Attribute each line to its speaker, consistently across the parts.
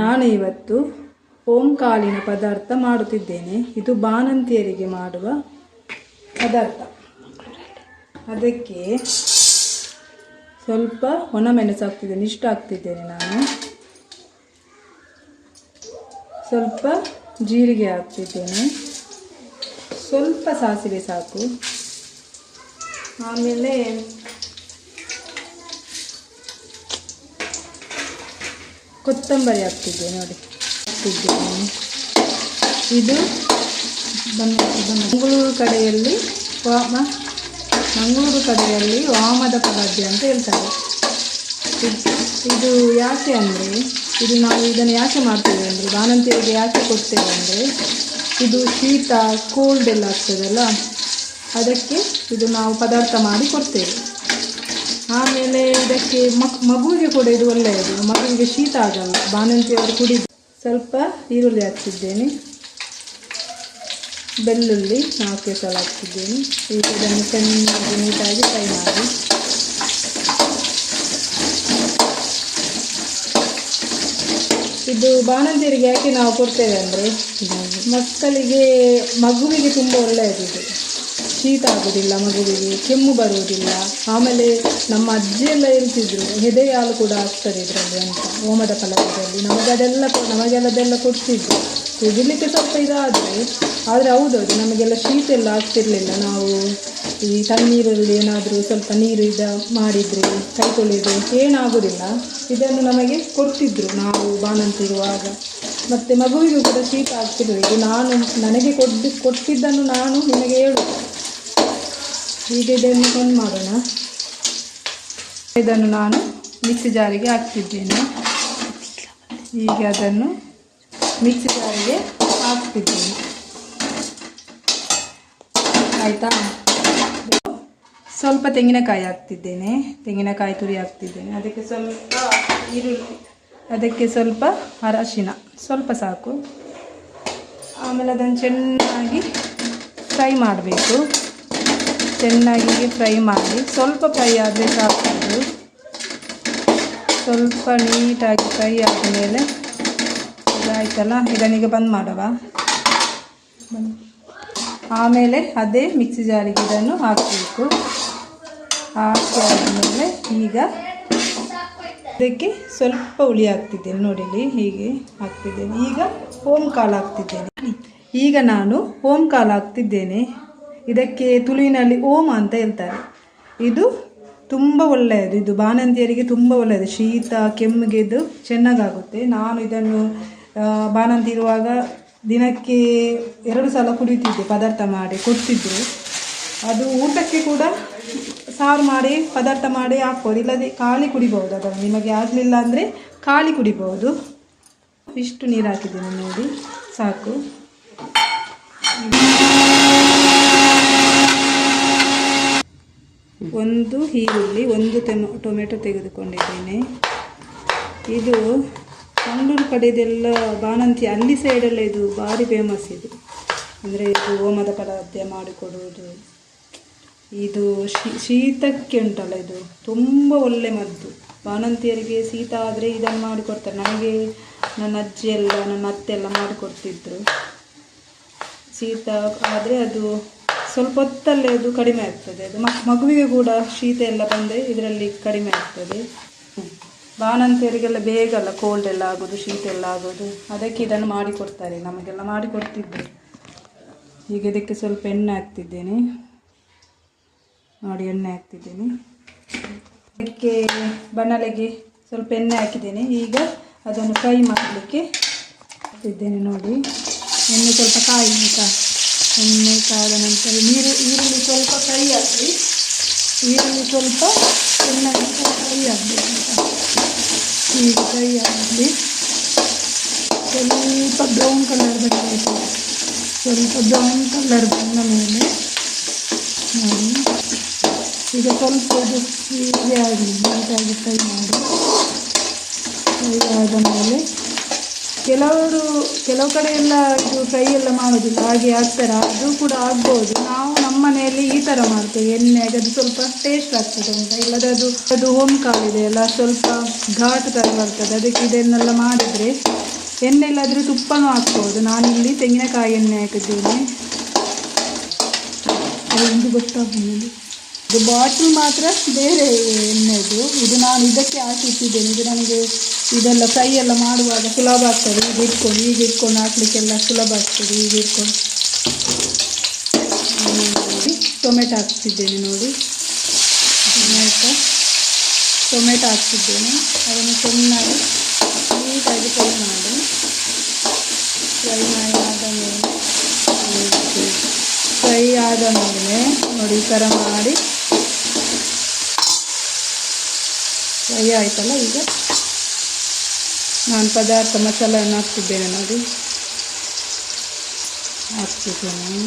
Speaker 1: ನಾನು ಇವತ್ತು ಓಂಕಾಳಿನ ಪದಾರ್ಥ ಮಾಡುತ್ತಿದ್ದೇನೆ. ಇದು ಬಾಣಂತಿಯರಿಗೆ ಮಾಡುವ ಪದಾರ್ಥ. ಅದಕ್ಕೆ ಸ್ವಲ್ಪ ಒಣಮೆಣಸು ಹಾಕ್ತಿದ್ದೇನೆ ಇಷ್ಟ ಹಾಕ್ತಿದ್ದೇನೆ ನಾನು. ಸ್ವಲ್ಪ ಜೀರಿಗೆ ಹಾಕ್ತಿದ್ದೇನೆ. ಸ್ವಲ್ಪ ಸಾಸಿವೆ ಸಾಕು. ಆಮೇಲೆ ಕೊತ್ತಂಬರಿ ಹಾಕ್ತಿದ್ದೆ ನೋಡಿ. ಹಾಕ್ತಿದ್ದೇನೆ ಇದು ಮಂಗಳೂರು ಕಡೆಯಲ್ಲಿ ವಾಮ, ಮಂಗಳೂರು ಕಡೆಯಲ್ಲಿ ವಾಮದ ಪದಾರ್ಥ ಅಂತ ಹೇಳ್ತಾರೆ. ಇದು ಯಾಕೆ ಅಂದರೆ, ಇದು ನಾವು ಇದನ್ನು ಯಾಕೆ ಮಾಡ್ತೇವೆ ಅಂದರೆ ಬಾಣಂತಿಯರಿಗೆ ಯಾಕೆ ಕೊಡ್ತೇವೆ ಅಂದರೆ, ಇದು ಶೀತ ಕೋಲ್ಡ್ ಎಲ್ಲ ಆಗ್ತದಲ್ಲ, ಅದಕ್ಕೆ ಇದು ನಾವು ಪದಾರ್ಥ ಮಾಡಿ ಕೊಡ್ತೇವೆ. ಆಮೇಲೆ ಇದಕ್ಕೆ ಮಕ್, ಮಗುವಿಗೆ ಕೂಡ ಇದು ಒಳ್ಳೆಯದು. ಮಗುವಿಗೆ ಶೀತ ಆಗಲ್ಲ. ಬಾಣಂತಿಯವರು ಕುಡಿದು ಸ್ವಲ್ಪ ಈರುಳ್ಳಿ ಹಾಕ್ತಿದ್ದೇನೆ ಬೆಳ್ಳುಳ್ಳಿ ನಾಲ್ಕು ಸಲ ಹಾಕ್ತಿದ್ದೇನೆ ಇದನ್ನು ಚೆನ್ನಾಗಿ ನೀಟಾಗಿ ಫ್ರೈ ಮಾಡಿ. ಇದು ಬಾಣಂತಿಯರಿಗೆ ಯಾಕೆ ನಾವು ಕೊಡ್ತೇವೆ ಅಂದರೆ, ಮಕ್ಕಳಿಗೆ ಮಗುವಿಗೆ ತುಂಬ ಒಳ್ಳೆಯದು ಇದು ಶೀತ ಆಗೋದಿಲ್ಲ, ಮಗುವಿಗೆ ಕೆಮ್ಮು ಬರುವುದಿಲ್ಲ. ಆಮೇಲೆ ನಮ್ಮ ಅಜ್ಜಿ ಎಲ್ಲ ಹೇಳ್ತಿದ್ರು ಎದೆ ಹಾಲು ಕೂಡ ಆಗ್ತದೆ ಇದರಲ್ಲಿ ಅಂತ. ಓಮದ ಫಲಕದಲ್ಲಿ. ನಮಗೆ ಅದೆಲ್ಲ ನಮಗೆಲ್ಲ ಅದೆಲ್ಲ ಕೊಡ್ತಿದ್ರು ಕುಡಿಲಿಕ್ಕೆ ಸ್ವಲ್ಪ ಇದಾದರೆ, ಆದರೆ ಹೌದೌದು ನಮಗೆಲ್ಲ ಶೀತ ಎಲ್ಲ ಆಗ್ತಿರಲಿಲ್ಲ. ನಾವು ಈ ತಣ್ಣೀರಲ್ಲಿ ಏನಾದರೂ ಸ್ವಲ್ಪ ನೀರು ಇದ ಮಾಡಿದರೆ ಕೈ ತೊಳೆದು ಏನಾಗೋದಿಲ್ಲ, ಇದನ್ನು ನಮಗೆ ಕೊಡ್ತಿದ್ರು ನಾವು ಬಾಣಂತಿರುವಾಗ. ಮತ್ತು ಮಗುವಿಗೂ ಕೂಡ ಶೀತ ಆಗ್ತಿರಲಿಲ್ಲ. ನಾನು, ನನಗೆ ಕೊಡ್ದು, ಕೊಟ್ಟಿದ್ದನ್ನು ನಾನು ನಿಮಗೆ ಹೇಳುದು ಈಗ ಇದನ್ನು ಒಂದು ಮಾಡೋಣ. ಇದನ್ನು ನಾನು ಮಿಕ್ಸಿ ಜಾರಿಗೆ ಹಾಕ್ತಿದ್ದೇನೆ. ಈಗ ಅದನ್ನು ಮಿಕ್ಸಿ ಜಾರಿಗೆ ಹಾಕ್ತಿದ್ದೇನೆ. ಆಯಿತಾ? ಸ್ವಲ್ಪ ತೆಂಗಿನಕಾಯಿ ಹಾಕ್ತಿದ್ದೇನೆ. ತೆಂಗಿನಕಾಯಿ ತುರಿ ಹಾಕ್ತಿದ್ದೇನೆ. ಅದಕ್ಕೆ ಸ್ವಲ್ಪ ಈರುಳ್ಳಿ, ಅದಕ್ಕೆ ಸ್ವಲ್ಪ ಅರಶಿನ. ಸ್ವಲ್ಪ ಸಾಕು. ಆಮೇಲೆ ಅದನ್ನು ಚೆನ್ನಾಗಿ ಫ್ರೈ ಮಾಡಬೇಕು. ಚೆನ್ನಾಗಿ ಫ್ರೈ ಮಾಡಿ, ಸ್ವಲ್ಪ ಫ್ರೈ ಆದರೆ ಸಾಕು ಸ್ವಲ್ಪ ನೀಟಾಗಿ ಫ್ರೈ ಆದಮೇಲೆ ಇದಾಯ್ತಲ್ಲ ಇದನ್ನೀಗ ಬಂದ್ ಮಾಡವ. ಆಮೇಲೆ ಅದೇ ಮಿಕ್ಸಿ ಜಾರಿಗೆ ಇದನ್ನು ಹಾಕಬೇಕು. ಹಾಕಿ ಆದಮೇಲೆ ಈಗ ಇದಕ್ಕೆ ಸ್ವಲ್ಪ ಹುಳಿ ಹಾಕ್ತಿದ್ದೇನೆ ನೋಡಿಲಿ ಹೀಗೆ ಹಾಕ್ತಿದ್ದೇನೆ. ಈಗ ಓಂ ಕಾಳು ಹಾಕ್ತಿದ್ದೇನೆ. ಈಗ ನಾನು ಓಂ ಕಾಳು ಹಾಕ್ತಿದ್ದೇನೆ. ಇದಕ್ಕೆ ತುಳುವಿನಲ್ಲಿ ಓಮ ಅಂತ ಹೇಳ್ತಾರೆ. ಇದು ತುಂಬ ಒಳ್ಳೆಯದು. ಇದು ಬಾಣಂತಿಯರಿಗೆ ತುಂಬ ಒಳ್ಳೆಯದು. ಶೀತ ಕೆಮ್ಮಿಗೆ ಇದು ಚೆನ್ನಾಗಾಗುತ್ತೆ. ನಾನು ಇದನ್ನು ಬಾಣಂತಿ ಇರುವಾಗ ದಿನಕ್ಕೆ ಎರಡು ಸಲ ಕುಡಿತಿದ್ದೆ ಪದಾರ್ಥ ಮಾಡಿ ಕೊಡ್ತಿದ್ದರು ಅದು ಊಟಕ್ಕೆ ಕೂಡ ಸಾರು ಮಾಡಿ, ಪದಾರ್ಥ ಮಾಡಿ ಹಾಕ್ಬೋದು. ಇಲ್ಲದೆ ಖಾಲಿ ಕುಡಿಬಹುದು ಅದನ್ನು. ನಿಮಗೆ ಆಗಲಿಲ್ಲ ಅಂದರೆ ಖಾಲಿ ಕುಡಿಬಹುದು. ಇಷ್ಟು ನೀರು ಹಾಕಿದ್ದೀನಿ ನೋಡಿ. ಸಾಕು. ಒಂದು ಈರುಳ್ಳಿ ಒಂದು ಟೊಮೊ, ಟೊಮೆಟೊ ತೆಗೆದುಕೊಂಡಿದ್ದೇನೆ. ಇದು ಮಂಗಳೂರು ಕಡೆದೆಲ್ಲ ಬಾಣಂತಿ ಅಲ್ಲಿ ಸೈಡೆಲ್ಲ ಇದು ಭಾರಿ ಫೇಮಸ್ ಇದು. ಅಂದರೆ ಇದು ಹೋಮದ ಪದಾರ್ಥ ಮಾಡಿಕೊಡುವುದು. ಇದು ಶೀತಕ್ಕೆ ಉಂಟಲ್ಲ ಇದು. ತುಂಬ ಒಳ್ಳೆ ಮದ್ದು. ಬಾಣಂತಿಯರಿಗೆ ಶೀತ ಆದರೆ ಇದನ್ನು ಮಾಡಿಕೊಡ್ತಾರೆ. ನನಗೆ ನನ್ನ ಅಜ್ಜಿ ಎಲ್ಲ, ನನ್ನ ಅತ್ತೆ ಎಲ್ಲ ಮಾಡಿಕೊಡ್ತಿದ್ರು. ಶೀತ ಆದರೆ ಅದು ಸ್ವಲ್ಪ ಹೊತ್ತಲ್ಲೇ ಅದು ಕಡಿಮೆ ಆಗ್ತದೆ. ಅದು ಮಗುವಿಗೆ ಕೂಡ ಶೀತ ಎಲ್ಲ ಬಂದರೆ ಇದರಲ್ಲಿ ಕಡಿಮೆ ಆಗ್ತದೆ. ಬಾಣಂತಿಯರಿಗೆಲ್ಲ ಬೇಗ ಅಲ್ಲ ಕೋಲ್ಡ್ ಎಲ್ಲ ಆಗೋದು, ಶೀತ ಎಲ್ಲ ಆಗೋದು. ಅದಕ್ಕೆ ಇದನ್ನು ಮಾಡಿಕೊಡ್ತಾರೆ. ನಮಗೆಲ್ಲ ಮಾಡಿಕೊಡ್ತಿದ್ದೆ. ಈಗ ಇದಕ್ಕೆ ಸ್ವಲ್ಪ ಎಣ್ಣೆ ಹಾಕ್ತಿದ್ದೇನೆ. ನೋಡಿ, ಎಣ್ಣೆ ಹಾಕ್ತಿದ್ದೇನೆ. ಅದಕ್ಕೆ ಬಣಲೆಗೆ ಸ್ವಲ್ಪ ಎಣ್ಣೆ ಹಾಕಿದ್ದೇನೆ. ಈಗ ಅದನ್ನು ಫ್ರೈ ಮಾಡಲಿಕ್ಕೆ ಹಾಕ್ತಿದ್ದೇನೆ ನೋಡಿ. ಎಣ್ಣೆ ಸ್ವಲ್ಪ ಕಾಯಿ ಆಯಿತಾ ಎಣ್ಣೆ, ಕಾದ ನಂತರ ನೀರು, ಈರುಳ್ಳಿ ಸ್ವಲ್ಪ ಫ್ರೈ ಆಗಲಿ. ಈರುಳ್ಳಿ ಸ್ವಲ್ಪ ಚೆನ್ನಾಗಿ ಫ್ರೈ ಆಗಬೇಕು. ಈಗ ಫ್ರೈ ಆಗಲಿ. ಸ್ವಲ್ಪ ಬ್ರೌನ್ ಕಲರ್ ಬರಬೇಕು ಸ್ವಲ್ಪ ಬ್ರೌನ್ ಕಲರ್ ಬಂದ ಮೇಲೆ ನೋಡಿ ಈಗ ಸ್ವಲ್ಪ ಇದು ಹೀಗೆ ಆಗಲಿ. ನೀಟಾಗಿ ಫ್ರೈ ಮಾಡಿ. ಫ್ರೈ ಆದ ಮೇಲೆ ಕೆಲವರು ಕೆಲವು ಕಡೆ ಎಲ್ಲ ಇದು ಫ್ರೈ ಎಲ್ಲ ಮಾಡೋದಿಲ್ಲ ಹಾಗೆ ಹಾಕ್ತಾರೆ ಅದು ಕೂಡ ಆಗ್ಬೋದು. ನಾವು ನಮ್ಮ ಮನೆಯಲ್ಲಿ ಈ ಥರ ಮಾಡ್ತೇವೆ. ಎಣ್ಣೆಗೆ ಅದು ಸ್ವಲ್ಪ ಟೇಸ್ಟ್ ಆಗ್ತದೆ ಅಂತ. ಇಲ್ಲದೆ ಅದು ಅದು ಹೋಮ್ ಕಾಲ್ ಇದೆ ಅಲ್ಲ, ಸ್ವಲ್ಪ ಘಾಟ್ ಥರ ಬರ್ತದೆ. ಅದಕ್ಕೆ ಇದನ್ನೆಲ್ಲ ಮಾಡಿದರೆ ಎಣ್ಣೆ ಇಲ್ಲಾದರೂ ತುಪ್ಪನೂ ಹಾಕ್ಬೋದು. ನಾನಿಲ್ಲಿ ತೆಂಗಿನಕಾಯಿ ಎಣ್ಣೆ ಹಾಕಿದ್ದೀನಿ. ಅದೊಂದು ಗೊತ್ತಾಗ್ಬೋದು ಇದು ಬಾಟ್ಲ್ ಮಾತ್ರ ಬೇರೆ ಎಣ್ಣೆದು. ಇದು ನಾನು ಇದಕ್ಕೆ ಹಾಕಿಟ್ಟಿದ್ದೇನೆ. ಇದು ನನಗೆ ಇದೆಲ್ಲ ಫ್ರೈ ಎಲ್ಲ ಮಾಡುವಾಗ ಸುಲಭ ಆಗ್ತದೆ. ಈಗ ಇಟ್ಕೊಂಡು ಈಗ ಇಟ್ಕೊಂಡು ಹಾಕ್ಲಿಕ್ಕೆಲ್ಲ ಸುಲಭ ಆಗ್ತದೆ. ಈಗ ಇಟ್ಕೊಂಡು. ಟೊಮೆಟೊ ಹಾಕ್ತಿದ್ದೇನೆ ನೋಡಿ. ಟೊಮೆಟೊ ಟೊಮೆಟೊ ಹಾಕ್ತಿದ್ದೇನೆ. ಅದನ್ನು ಚೆನ್ನಾಗಿ ನೀಟಾಗಿ ಫ್ರೈ ಮಾಡಿ. ಫ್ರೈ ಮಾಡಿ ಆದ ಮೇಲೆ ಫ್ರೈ ಆದ ಮೇಲೆ ನೋಡಿ, ಈ ಥರ ಮಾಡಿ. ಫ್ರೈ ಆಯಿತಲ್ಲ ಈಗ? ನಾನು ಪದಾರ್ಥ ಮಸಾಲೆಯನ್ನು ಹಾಕ್ತಿದ್ದೇನೆ ನೋಡಿ. ಹಾಕ್ತಿದ್ದೇನೆ.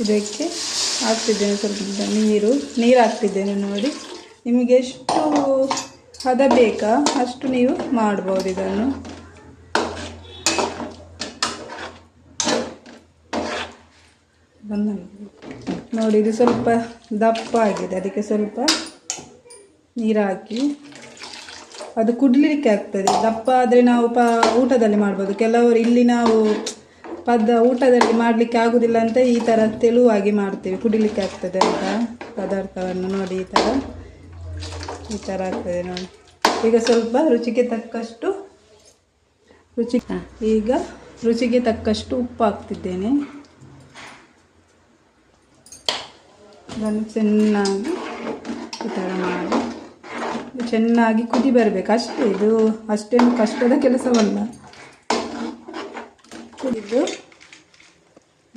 Speaker 1: ಇದಕ್ಕೆ ಹಾಕ್ತಿದ್ದೇನೆ ಸ್ವಲ್ಪ ನೀರು ನೀರು ಹಾಕ್ತಿದ್ದೇನೆ ನೋಡಿ. ನಿಮಗೆ ಎಷ್ಟು ಹದ ಬೇಕಾ ಅಷ್ಟು ನೀವು ಮಾಡ್ಬೋದು ಇದನ್ನು. ಬಂದ ನೋಡಿ, ಇದು ಸ್ವಲ್ಪ ದಪ್ಪ ಆಗಿದೆ. ಅದಕ್ಕೆ ಸ್ವಲ್ಪ ನೀರು ಹಾಕಿ ಅದು ಕುಡಲಿಕ್ಕೆ ಆಗ್ತದೆ. ದಪ್ಪ ಆದರೆ ನಾವು ಪ ಊಟದಲ್ಲಿ ಮಾಡ್ಬೋದು. ಕೆಲವರು ಇಲ್ಲಿ ನಾವು ಪದ ಊಟದಲ್ಲಿ ಮಾಡಲಿಕ್ಕೆ ಆಗುದಿಲ್ಲ ಅಂತ ಈ ಥರ ತೆಳುವಾಗಿ ಮಾಡ್ತೇವೆ. ಕುಡಿಲಿಕ್ಕೆ ಆಗ್ತದೆ ಅಂತ ಪದಾರ್ಥವನ್ನು ನೋಡಿ, ಈ ಥರ ಈ ಥರ ಆಗ್ತದೆ ನೋಡಿ. ಈಗ ಸ್ವಲ್ಪ ರುಚಿಗೆ ತಕ್ಕಷ್ಟು ರುಚಿ, ಈಗ ರುಚಿಗೆ ತಕ್ಕಷ್ಟು ಉಪ್ಪು ಹಾಕ್ತಿದ್ದೇನೆ. ಅದನ್ನು ಚೆನ್ನಾಗಿ ಈ ಥರ ಮಾಡಿ. ಚೆನ್ನಾಗಿ ಕುದಿ ಬರಬೇಕು. ಅಷ್ಟೇ, ಇದು ಅಷ್ಟೇನು ಕಷ್ಟದ ಕೆಲಸವಲ್ಲ. ಕುದಿದ್ದು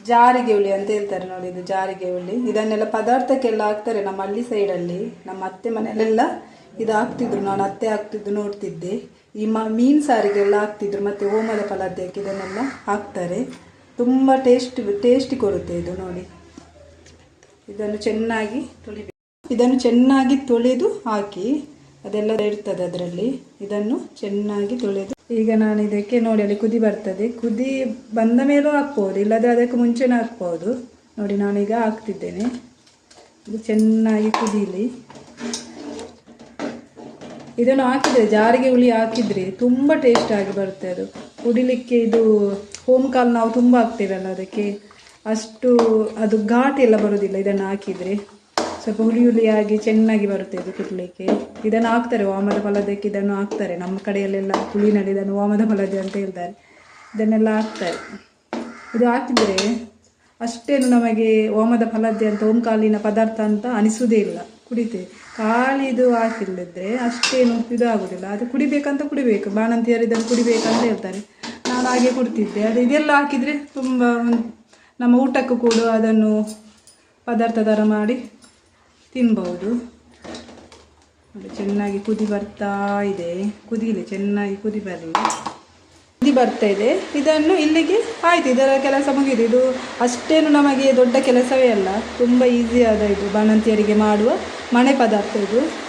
Speaker 1: ಜಾರಿಗೆ ಹುಳಿ ಅಂತ ಹೇಳ್ತಾರೆ ನೋಡಿ, ಇದು ಜಾರಿಗೆ ಹುಳಿ. ಇದನ್ನೆಲ್ಲ ಪದಾರ್ಥಕ್ಕೆಲ್ಲ ಹಾಕ್ತಾರೆ ನಮ್ಮ ಹಳ್ಳಿ ಸೈಡಲ್ಲಿ. ನಮ್ಮ ಅತ್ತೆ ಮನೆಯಲ್ಲೆಲ್ಲ ಇದು ಹಾಕ್ತಿದ್ರು. ನಾನು ಅತ್ತೆ ಹಾಕ್ತಿದ್ದು ನೋಡ್ತಿದ್ದೆ. ಈ ಮ, ಮೀನು ಸಾರಿಗೆಲ್ಲ ಹಾಕ್ತಿದ್ರು. ಮತ್ತು ಓಮದ ಪಲಾದ್ಯಕ್ಕೆ ಇದನ್ನೆಲ್ಲ ಹಾಕ್ತಾರೆ. ತುಂಬ ಟೇಸ್ಟ್ ಟೇಸ್ಟಿ ಕೊಡುತ್ತೆ ಇದು ನೋಡಿ. ಇದನ್ನು ಚೆನ್ನಾಗಿ ತೊಳಿಬೇಕು. ಇದನ್ನು ಚೆನ್ನಾಗಿ ತೊಳೆದು ಹಾಕಿ, ಅದೆಲ್ಲ ಇರ್ತದೆ ಅದರಲ್ಲಿ. ಇದನ್ನು ಚೆನ್ನಾಗಿ ತೊಳೆದು. ಈಗ ನಾನು ಇದಕ್ಕೆ ನೋಡಿ, ಅಲ್ಲಿ ಕುದಿ ಬರ್ತದೆ. ಕುದಿ ಬಂದ ಮೇಲೂ ಹಾಕ್ಬೋದು, ಇಲ್ಲದ್ರೆ ಅದಕ್ಕೆ ಮುಂಚೆನೇ ಹಾಕ್ಬೋದು. ನೋಡಿ ನಾನೀಗ ಹಾಕ್ತಿದ್ದೇನೆ. ಇದು ಚೆನ್ನಾಗಿ ಕುದೀಲಿ. ಇದನ್ನು ಹಾಕಿದ್ರೆ, ಜಾರಿಗೆ ಹುಳಿ ಹಾಕಿದ್ರೆ ತುಂಬ ಟೇಸ್ಟ್ ಆಗಿ ಬರುತ್ತೆ ಅದು. ಕುಡಿಲಿಕ್ಕೆ ಇದು, ಹೋಮ್ ಕಾಲ್ ನಾವು ತುಂಬ ಹಾಕ್ತೇವಲ್ಲ ಅದಕ್ಕೆ. ಅಷ್ಟು ಅದು ಘಾಟ್ ಎಲ್ಲ ಬರೋದಿಲ್ಲ, ಇದನ್ನು ಹಾಕಿದರೆ. ಸ್ವಲ್ಪ ಹುಳಿ ಹುಳಿಯಾಗಿ ಚೆನ್ನಾಗಿ ಬರುತ್ತೆ ಇದು ಕುಟ್ಲಿಕ್ಕೆ ಇದನ್ನು ಹಾಕ್ತಾರೆ, ವಾಮದ ಫಲದಕ್ಕೆ ಇದನ್ನು ಹಾಕ್ತಾರೆ. ನಮ್ಮ ಕಡೆಯಲ್ಲೆಲ್ಲ ಹುಳಿನಲ್ಲಿ ಇದನ್ನು ವಾಮದ ಫಲದೆ ಅಂತ ಹೇಳ್ತಾರೆ. ಇದನ್ನೆಲ್ಲ ಹಾಕ್ತಾರೆ. ಇದು ಹಾಕಿದರೆ ಅಷ್ಟೇನು ನಮಗೆ ಓಮದ ಫಲದ್ದೆ ಅಂತ, ಓಂಕಾಲಿನ ಪದಾರ್ಥ ಅಂತ ಅನಿಸುವುದೇ ಇಲ್ಲ. ಕುಡಿತೇವೆ ಖಾಲಿ ಇದು ಹಾಕಿಲ್ಲದ್ರೆ ಅಷ್ಟೇನು ಇದು ಆಗೋದಿಲ್ಲ ಅದು ಕುಡಿಬೇಕಂತ ಕುಡಿಬೇಕು. ಬಾಣಂತಿಯರು ಇದನ್ನು ಕುಡಿಬೇಕಂತ ಹೇಳ್ತಾರೆ. ನಾನು ಹಾಗೆ ಕುಡ್ತಿದ್ದೆ. ಅದು ಇದೆಲ್ಲ ಹಾಕಿದರೆ ತುಂಬ ನಮ್ಮ ಊಟಕ್ಕೂ ಕೂಡ ಅದನ್ನು ಪದಾರ್ಥ ಥರ ಮಾಡಿ ತಿನ್ಬೋದು ಚೆನ್ನಾಗಿ ಕುದಿ ಬರ್ತಾ ಇದೆ. ಕುದಿಲಿ, ಚೆನ್ನಾಗಿ ಕುದಿ ಬರಲಿ. ಕುದಿ ಬರ್ತಾ ಇದೆ. ಇದನ್ನು ಇಲ್ಲಿಗೆ ಆಯ್ತು. ಇದರ ಕೆಲಸ ಮುಗಿದು. ಇದು ಅಷ್ಟೇನು ನಮಗೆ ದೊಡ್ಡ ಕೆಲಸವೇ ಅಲ್ಲ. ತುಂಬ ಈಸಿಯಾದ ಇದು. ಬಾಣಂತಿಯರಿಗೆ ಮಾಡುವ ಮನೆ ಪದಾರ್ಥ ಇದು.